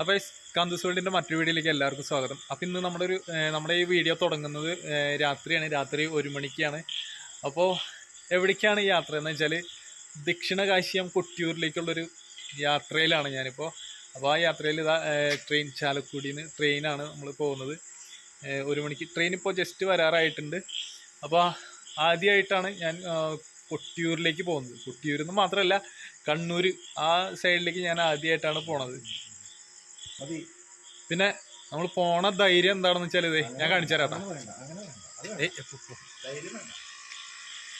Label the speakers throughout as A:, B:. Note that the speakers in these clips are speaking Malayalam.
A: അപ്പോൾ കാന്തസ് വേൾഡിന്റെ മറ്റൊരു വീഡിയോയിലേക്ക് എല്ലാവർക്കും സ്വാഗതം. അപ്പോൾ ഇന്ന് നമ്മുടെ ഒരു നമ്മുടെ ഈ വീഡിയോ തുടങ്ങുന്നത് രാത്രിയാണ്. രാത്രി ഒരു മണിക്കാണ്. അപ്പോൾ എവിടേക്കാണ് യാത്ര എന്ന് വെച്ചാൽ ദക്ഷിണ കാശിയം കൊട്ടിയൂരിലേക്കുള്ളൊരു യാത്രയിലാണ് ഞാനിപ്പോൾ അപ്പോൾ ആ യാത്രയിൽ ഇതാ ട്രെയിൻ ചാലക്കുടിയിൽ നിന്ന് ട്രെയിനാണ് നമ്മൾ പോകുന്നത്. ഒരു മണിക്ക് ട്രെയിൻ ഇപ്പോൾ ജസ്റ്റ് വരാറായിട്ടുണ്ട്. അപ്പോൾ ആദ്യമായിട്ടാണ് ഞാൻ കൊട്ടിയൂരിലേക്ക് പോകുന്നത്. കൊട്ടിയൂരിൽ നിന്ന് മാത്രമല്ല കണ്ണൂർ ആ സൈഡിലേക്ക് ഞാൻ ആദ്യമായിട്ടാണ് പോണത്. പിന്നെ നമ്മൾ പോണ ധൈര്യം എന്താണെന്ന് വെച്ചാൽ ഇതേ ഞാൻ കാണിച്ചു തരാം
B: ഇതേണ്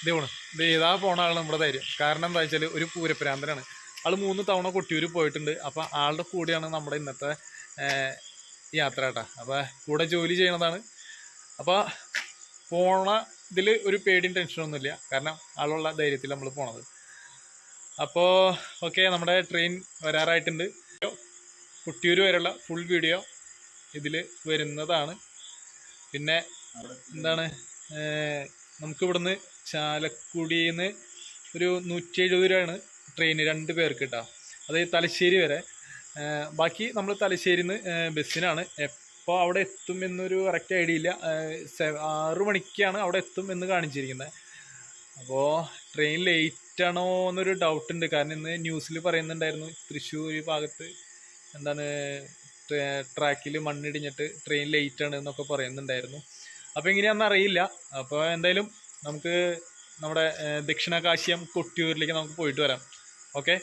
A: ദേ പോണ്. ദേ ഇതാ പോണ ആളാണ് നമ്മുടെ ധൈര്യം. കാരണം എന്താ വെച്ചാൽ ഒരു പൂരപ്രാന്തനാണ്. ആൾ മൂന്ന് തവണ കൊട്ടിയൂർ പോയിട്ടുണ്ട്. അപ്പോൾ ആളുടെ കൂടെയാണ് നമ്മുടെ ഇന്നത്തെ യാത്ര കേട്ടാ. അപ്പോൾ കൂടെ ജോലി ചെയ്യണതാണ്. അപ്പോൾ പോണ ഇതിൽ ഒരു പേടിയും ടെൻഷനൊന്നുമില്ല കാരണം ആളുള്ള ധൈര്യത്തിൽ നമ്മൾ പോണത്. അപ്പോൾ ഓക്കെ നമ്മുടെ ട്രെയിൻ വരാറായിട്ടുണ്ട്. കൊട്ടിയൂർ വരെയുള്ള ഫുൾ വീഡിയോ ഇതിൽ വരുന്നതാണ്. പിന്നെ എന്താണ്? നമുക്കിവിടുന്ന് ചാലക്കുടിയിൽ നിന്ന് ഒരു നൂറ്റി എഴുപത് രൂപയാണ് ട്രെയിൻ രണ്ട് പേർക്ക് കേട്ടോ അതായത് തലശ്ശേരി വരെ. ബാക്കി നമ്മൾ തലശ്ശേരിയിൽ നിന്ന് ബസ്സിനാണ്. എപ്പോൾ അവിടെ എത്തും എന്നൊരു കറക്റ്റ് ഐഡിയ ഇല്ല. ആറ് മണിക്കാണ് അവിടെ എത്തും എന്ന് കാണിച്ചിരിക്കുന്നത് അപ്പോൾ ട്രെയിൻ ലേറ്റ് ആണോ എന്നൊരു ഡൗട്ട് ഉണ്ട് കാരണം ഇന്ന് ന്യൂസിൽ പറയുന്നുണ്ടായിരുന്നു തൃശ്ശൂർ ഭാഗത്ത് എന്താണ് ട്രാക്കിൽ മണ്ണിടിഞ്ഞിട്ട് ട്രെയിൻ ലേറ്റ് ആണ് എന്നൊക്കെ പറയുന്നുണ്ടായിരുന്നു. അപ്പോൾ എങ്ങനെയാണെന്ന് അറിയില്ല. അപ്പോൾ എന്തായാലും നമുക്ക് നമ്മുടെ ദക്ഷിണ കാശിയം കൊട്ടിയൂരിലേക്ക് നമുക്ക് പോയിട്ട് വരാം. ഓക്കെ?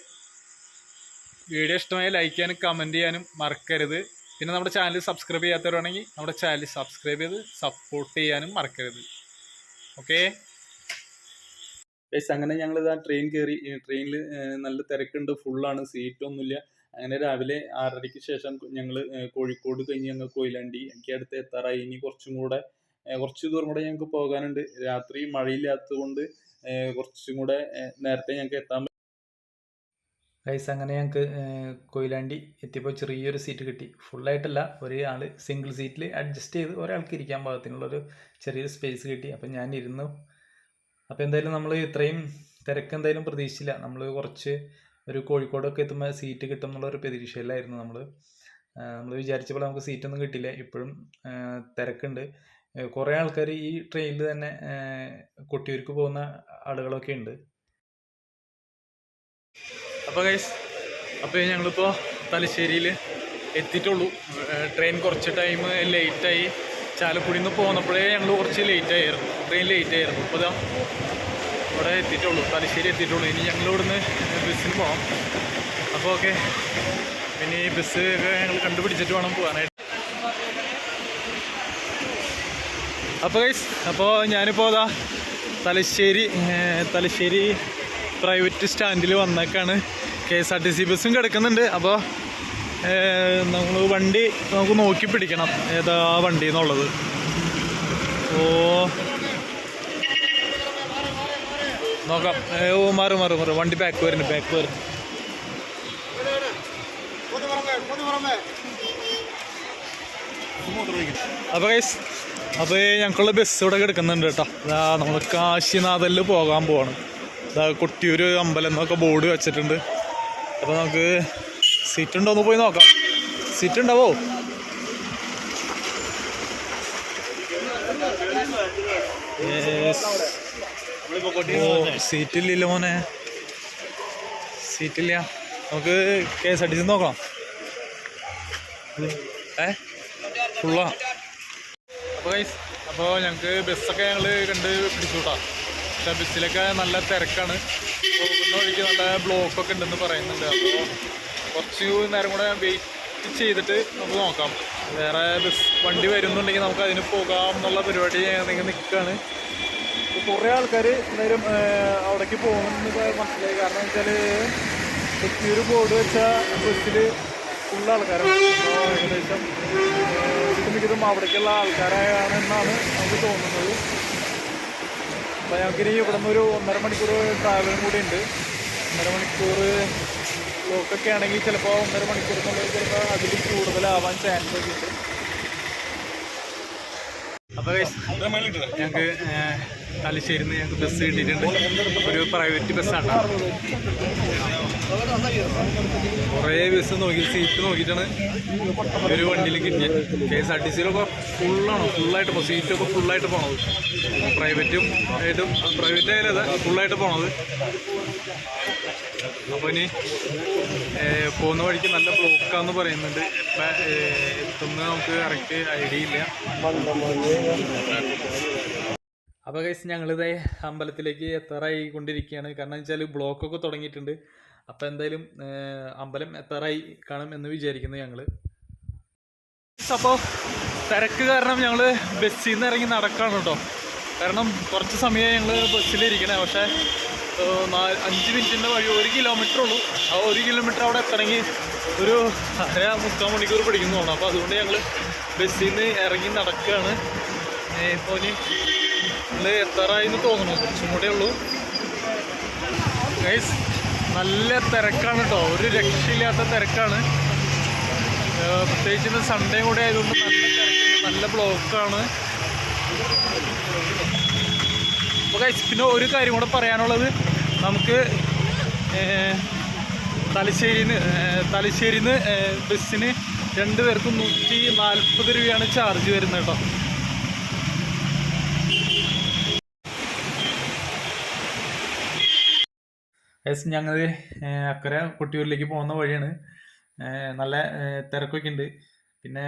A: വീഡിയോ ഇഷ്ടമായ ലൈക്ക് ചെയ്യാനും കമന്റ് ചെയ്യാനും മറക്കരുത്. പിന്നെ നമ്മുടെ ചാനൽ സബ്സ്ക്രൈബ് ചെയ്യാത്തവരാണെങ്കിൽ നമ്മുടെ ചാനൽ സബ്സ്ക്രൈബ് ചെയ്ത് സപ്പോർട്ട് ചെയ്യാനും മറക്കരുത്. ഓക്കെ? അങ്ങനെ ഞങ്ങളിത് ആ ട്രെയിൻ കയറി ട്രെയിനിൽ നല്ല തിരക്കുണ്ട്. ഫുള്ളാണ് സീറ്റൊന്നുമില്ല അങ്ങനെ രാവിലെ ആറരയ്ക്ക് ശേഷം ഞങ്ങൾ കോഴിക്കോട് കഴിഞ്ഞ് ഞങ്ങൾ കൊയിലാണ്ടി എനിക്ക് അടുത്ത് എത്താറായി. ഇനി കുറച്ചും കൂടെ കുറച്ച് ദൂരം കൂടെ ഞങ്ങൾക്ക് പോകാനുണ്ട്. രാത്രി മഴയില്ലാത്തത് കൊണ്ട് കുറച്ചും കൂടെ നേരത്തെ ഞങ്ങൾക്ക് എത്താൻ ഗൈസ് അങ്ങനെ ഞങ്ങൾക്ക് കൊയിലാണ്ടി എത്തിയപ്പോൾ ചെറിയൊരു സീറ്റ് കിട്ടി. ഫുള്ളായിട്ടല്ല ആൾ സിംഗിൾ സീറ്റിൽ അഡ്ജസ്റ്റ് ചെയ്ത് ഒരാൾക്ക് ഇരിക്കാൻ പാകത്തിനുള്ളൊരു ചെറിയൊരു സ്പേസ് കിട്ടി. അപ്പം ഞാൻ ഇരുന്നു അപ്പോൾ എന്തായാലും നമ്മൾ ഇത്രയും തിരക്ക് എന്തായാലും പ്രതീക്ഷിച്ചില്ല. നമ്മൾ കുറച്ച് ഒരു കോഴിക്കോടൊക്കെ എത്തുമ്പോൾ സീറ്റ് കിട്ടും എന്നുള്ളൊരു പ്രതീക്ഷയിലായിരുന്നു നമ്മൾ നമ്മൾ വിചാരിച്ചപ്പോൾ നമുക്ക് സീറ്റൊന്നും കിട്ടില്ല. ഇപ്പോഴും തിരക്കുണ്ട്. കുറേ ആൾക്കാർ ഈ ട്രെയിനിൽ തന്നെ കൊട്ടിയൂർക്ക് പോകുന്ന ആളുകളൊക്കെ ഉണ്ട്. അപ്പോൾ ഗൈസ് അപ്പോൾ ഞങ്ങളിപ്പോൾ തലശ്ശേരിയിൽ എത്തിയിട്ടുള്ളൂ. ട്രെയിൻ കുറച്ച് ടൈം ലേറ്റായി ചാലക്കുടിയിൽ നിന്ന് പോന്നപ്പോഴേ ഞങ്ങൾ കുറച്ച് ലേറ്റായിരുന്നു ട്രെയിൻ ലേറ്റായിരുന്നു അപ്പോൾ ഇവിടെ എത്തിയിട്ടുള്ളൂ. തലശ്ശേരി എത്തിയിട്ടുള്ളൂ. ഇനി ഞങ്ങൾ ഇവിടുന്ന് ബസ്സിന് പോകാം അപ്പോൾ ഓക്കെ. പിന്നെ ഈ ബസ് ഞങ്ങൾ കണ്ടുപിടിച്ചിട്ട് വേണം പോകാനായിട്ട് അപ്പോൾ ഗൈസ് അപ്പോൾ ഞാനിപ്പോൾ അതാ തലശ്ശേരി തലശ്ശേരി പ്രൈവറ്റ് സ്റ്റാൻഡിൽ വന്നേക്കാണ്. K S R T C ബസ്സും കിടക്കുന്നുണ്ട്. അപ്പോൾ നമ്മൾ വണ്ടി നമുക്ക് നോക്കി പിടിക്കണം. ഏതാ വണ്ടി എന്നുള്ളത് ഓ നോക്കാം. ഓ മാറി മാറി മാറി. വണ്ടി ബാക്ക് വരുന്നു ബാക്ക് വരുന്നു. അപ്പോൾ ഗൈസ് അപ്പോൾ ഞങ്ങളുടെ ബസ് ഇവിടെ കിടക്കുന്നുണ്ട് കേട്ടോ. ഇതാ നമ്മൾ കാശിനാഥനിൽ പോകാൻ പോവാണ്. ഇതാ കൊട്ടിയൂർ അമ്പലം എന്നൊക്കെ ബോർഡ് വെച്ചിട്ടുണ്ട്. അപ്പോൾ നമുക്ക് സീറ്റ് ഉണ്ടോ എന്ന് പോയി നോക്കാം. സീറ്റ് ഉണ്ടാവോ സീറ്റ് ഇല്ലല്ലോ മോനെ. സീറ്റില്ല. നമുക്ക് K S R T C നോക്കണം. ഏ? ഫുള്ളാ അപ്പോൾ ഗൈസ് അപ്പോൾ ഞങ്ങൾക്ക് ബസ്സൊക്കെ ഞങ്ങൾ കണ്ട് പിടിച്ചു കൂട്ടാം പക്ഷേ ബസ്സിലൊക്കെ നല്ല തിരക്കാണ്. പോകുന്ന വഴിക്ക് നല്ല ബ്ലോക്കൊക്കെ ഉണ്ടെന്ന് പറയുന്നുണ്ട്. അപ്പോൾ കുറച്ച് നേരം കൂടെ വെയിറ്റ് ചെയ്തിട്ട് നമുക്ക് നോക്കാം. വേറെ ബസ് വണ്ടി വരുന്നുണ്ടെങ്കിൽ നമുക്ക് അതിന് പോകാം എന്നുള്ള പരിപാടി ഞാൻ നിൽക്കുകയാണ് കുറേ ആൾക്കാർ എന്തായാലും അവിടേക്ക് പോകുമെന്ന് മനസ്സിലായി. കാരണം വെച്ചാൽ കൊച്ചിയൂർ ബോർഡ് വെച്ച ബസ്സിൽ ഫുൾ ആൾക്കാരാണ്. ഏകദേശം മിക്കതും അവിടേക്കുള്ള ആൾക്കാരാണെന്നാണ് നമുക്ക് തോന്നുന്നത്. അപ്പോൾ ഞങ്ങൾക്കിനി ഇവിടെ നിന്ന് ഒരു ഒന്നര മണിക്കൂർ ട്രാവലും കൂടി ഉണ്ട്. ഒന്നര മണിക്കൂർ ബ്ലോക്കൊക്കെ ആണെങ്കിൽ ചിലപ്പോൾ ഒന്നര മണിക്കൂർ എന്നുള്ളത് ചിലപ്പോൾ അതിൽ കൂടുതലാവാൻ ചാൻസ് ഒക്കെ ഉണ്ട്. അപ്പോൾ ഞങ്ങൾക്ക് തലശ്ശേരിയിൽ നിന്ന് ഞങ്ങൾക്ക് ബസ് കിട്ടിയിട്ടുണ്ട്. ഒരു പ്രൈവറ്റ് ബസ്സാണ് കുറേ ബസ് നോക്കി സീറ്റ് നോക്കിയിട്ടാണ് ഒരു വണ്ടിയിൽ കിട്ടിയത് കെ എസ് ആർ ടി സിയിലൊക്കെ ഫുള്ളാണ് ഫുള്ളായിട്ട് പോകും സീറ്റൊക്കെ ഫുള്ളായിട്ട് പോണത് പ്രൈവറ്റും ആയിട്ടും പ്രൈവറ്റ് ആയാലും അതെ ഫുള്ളായിട്ട് പോണത്. അപ്പോൾ ഇനി പോകുന്ന വഴിക്ക് നല്ല ബ്ലോക്കാന്ന് പറയുന്നുണ്ട്. എപ്പോൾ എത്തുന്ന നമുക്ക് കറക്റ്റ് ഐഡിയ ഇല്ല. അപ്പോൾ കഴിച്ച് ഞങ്ങളിത് അമ്പലത്തിലേക്ക് എത്താറായി കൊണ്ടിരിക്കുകയാണ് കാരണം വെച്ചാൽ ബ്ലോക്കൊക്കെ തുടങ്ങിയിട്ടുണ്ട്. അപ്പോൾ എന്തായാലും അമ്പലം എത്താറായി കാണും എന്ന് വിചാരിക്കുന്നു ഞങ്ങൾ അപ്പോൾ തിരക്ക് കാരണം ഞങ്ങൾ ബസ്സിൽ നിന്ന് ഇറങ്ങി നടക്കാണ് കേട്ടോ. കാരണം കുറച്ച് സമയം ഞങ്ങൾ ബസ്സിലിരിക്കണേ. പക്ഷേ നാല് അഞ്ച് മിനിറ്റിന്റെ വഴി ഒരു കിലോമീറ്റർ ഉള്ളൂ. ആ ഒരു കിലോമീറ്റർ അവിടെ എത്തണമെങ്കിൽ ഒരു അര മുക്കാൽ മണിക്കൂർ പിടിക്കുന്നു തോന്നുന്നു. അപ്പോൾ അതുകൊണ്ട് ഞങ്ങൾ ബസ്സിൽ നിന്ന് ഇറങ്ങി നടക്കുകയാണ് ഇപ്പോൾ ഇനി ഞങ്ങൾ എത്താറായി എന്ന് തോന്നുന്നു. കുറച്ചും കൂടെ ഉള്ളൂ. ഗൈസ് നല്ല തിരക്കാണ് കേട്ടോ ഒരു രക്ഷയില്ലാത്ത തിരക്കാണ്. പ്രത്യേകിച്ച് ഇന്ന് സൺഡേ കൂടെ ആയതുകൊണ്ട് നല്ല തിരക്കുണ്ട്. നല്ല ബ്ലോക്കാണ്. അപ്പോൾ ഗൈസ് പിന്നെ ഒരു കാര്യം കൂടെ പറയാനുള്ളത്. നമുക്ക് തലശ്ശേരിന്ന് തലശ്ശേരിന്ന് ബസ്സിന് രണ്ട് പേർക്കും നൂറ്റി നാൽപ്പത് രൂപയാണ് ചാർജ് വരുന്നത് കേട്ടോ യെസ് ഞങ്ങൾ അക്കരെ കൊട്ടിയൂരിലേക്ക് പോകുന്ന വഴിയാണ്. നല്ല തിരക്കൊക്കെ ഉണ്ട് പിന്നെ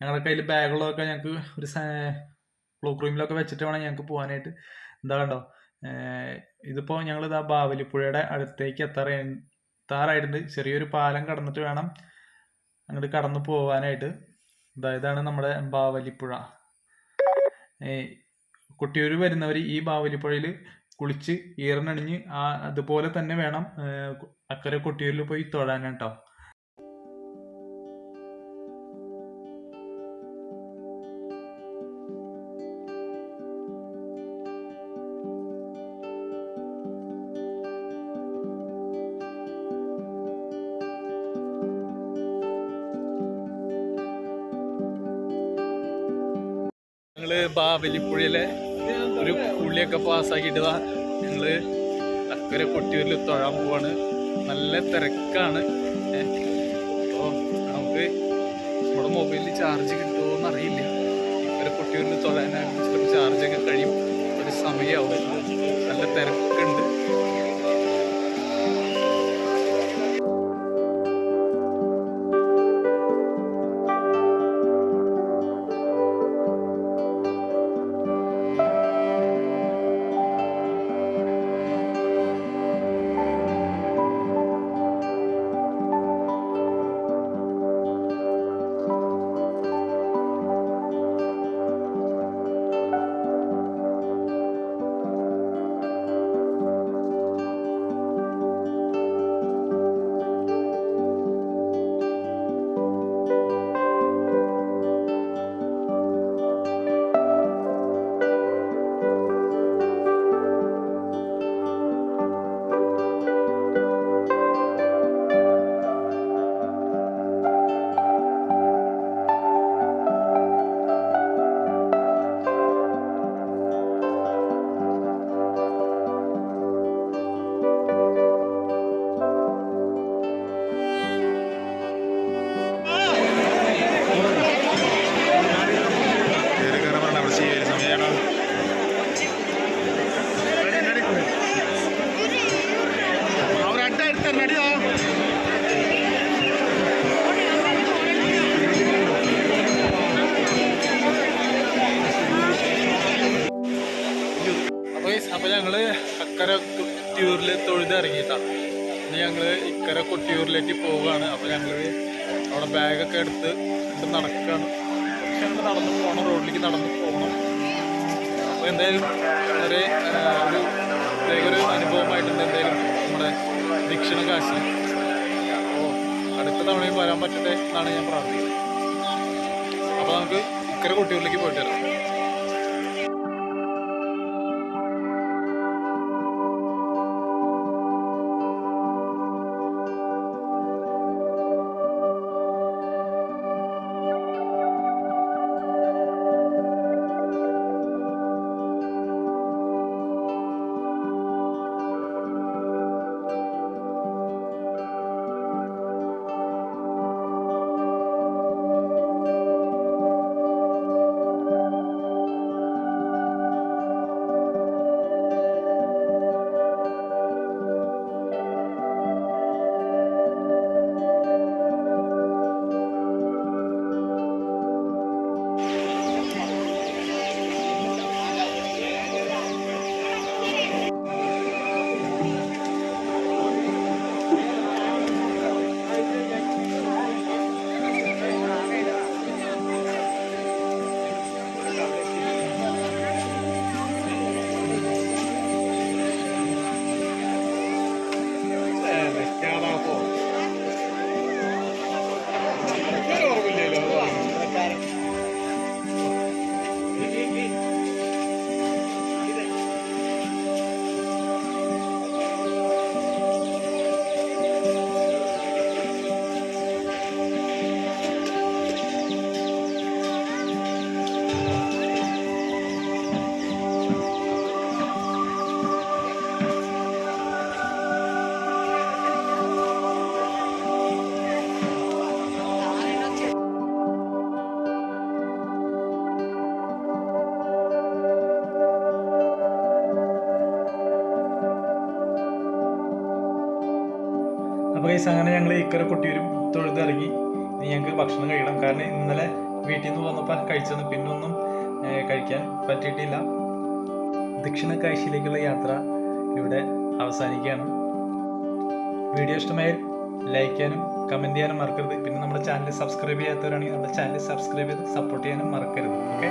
A: ഞങ്ങളുടെ കയ്യിൽ ബാഗുകളൊക്കെ ഞങ്ങൾക്ക് ഒരു ക്ലോക്ക് റൂമിലൊക്കെ വെച്ചിട്ട് വേണം ഞങ്ങൾക്ക് പോകാനായിട്ട് എന്താ കണ്ടോ? ഇതിപ്പോൾ ഞങ്ങൾ ഇതാ ബാവലിപ്പുഴയുടെ അടുത്തേക്ക് എത്താറ എത്താറായിട്ടുണ്ട്. ചെറിയൊരു പാലം കടന്നിട്ട് വേണം അങ്ങോട്ട് കടന്നു പോകാനായിട്ട് ഇതാ ഇതാണ് നമ്മുടെ ബാവലിപ്പുഴ. കൊട്ടിയൂർ വരുന്നവർ ഈ ബാവലിപ്പുഴയിൽ കുളിച്ച് ഈറനണിഞ്ഞ് ആ അതുപോലെ തന്നെ വേണം അക്കരെ കൊട്ടിയൂരിൽ പോയി തൊഴാൻ കേട്ടോ. ഞങ്ങൾ ബാവലിപ്പുഴയിലെ ഒരു പുള്ളിയൊക്കെ പാസ്സാക്കിയിട്ടതാ ഞങ്ങൾ അക്കരെ കൊട്ടിയൂരിൽ തൊഴാൻ പോവാണ്. നല്ല തിരക്കാണ്. അപ്പോൾ നമുക്ക് നമ്മുടെ മൊബൈലിൽ ചാർജ് കിട്ടുമോ എന്നറിയില്ല ഇവരെ കൊട്ടിയൂരിൽ തൊഴാനായിട്ട് ചാർജൊക്കെ കഴിയും. ഒരു സമയമാവും നല്ല തിരക്കുണ്ട്. ഞങ്ങൾ അവിടെ ബാഗൊക്കെ എടുത്ത് ഇട്ട് നടക്കുകയാണ് പക്ഷെ അങ്ങനെ നടന്നു പോകണം റോഡിലേക്ക് നടന്നു പോകണം അപ്പോൾ എന്തായാലും വളരെ ഒരു പ്രത്യേക ഒരു അനുഭവമായിട്ടുണ്ട് എന്തായാലും നമ്മുടെ ദക്ഷിണ കാശി അപ്പോൾ അടുത്ത തവണയും വരാൻ പറ്റട്ടെ എന്നാണ് ഞാൻ പ്രാർത്ഥിക്കുന്നത്. അപ്പോൾ നമുക്ക് ഇക്കരെ കുട്ടികളിലേക്ക് പോയിട്ട് വരാം. അപ്പോൾ ഗൈസ് അങ്ങനെ ഞങ്ങൾ ഇക്കര കൊട്ടിയൂരും തൊഴുതിറങ്ങി ഞങ്ങൾക്ക് ഭക്ഷണം കഴിക്കണം. കാരണം ഇന്നലെ വീട്ടിൽ നിന്ന് വന്നപ്പോൾ കഴിച്ചത് പിന്നൊന്നും കഴിക്കാൻ പറ്റിയിട്ടില്ല. ദക്ഷിണ കാശിയിലേക്കുള്ള യാത്ര ഇവിടെ അവസാനിക്കുകയാണ്. വീഡിയോ ഇഷ്ടമായ ലൈക്ക് ചെയ്യാനും കമന്റ് ചെയ്യാനും മറക്കരുത്. പിന്നെ നമ്മുടെ ചാനൽ സബ്സ്ക്രൈബ് ചെയ്യാത്തവരാണെങ്കിൽ നമ്മുടെ ചാനൽ സബ്സ്ക്രൈബ് ചെയ്ത് സപ്പോർട്ട് ചെയ്യാനും മറക്കരുത്. ഓക്കെ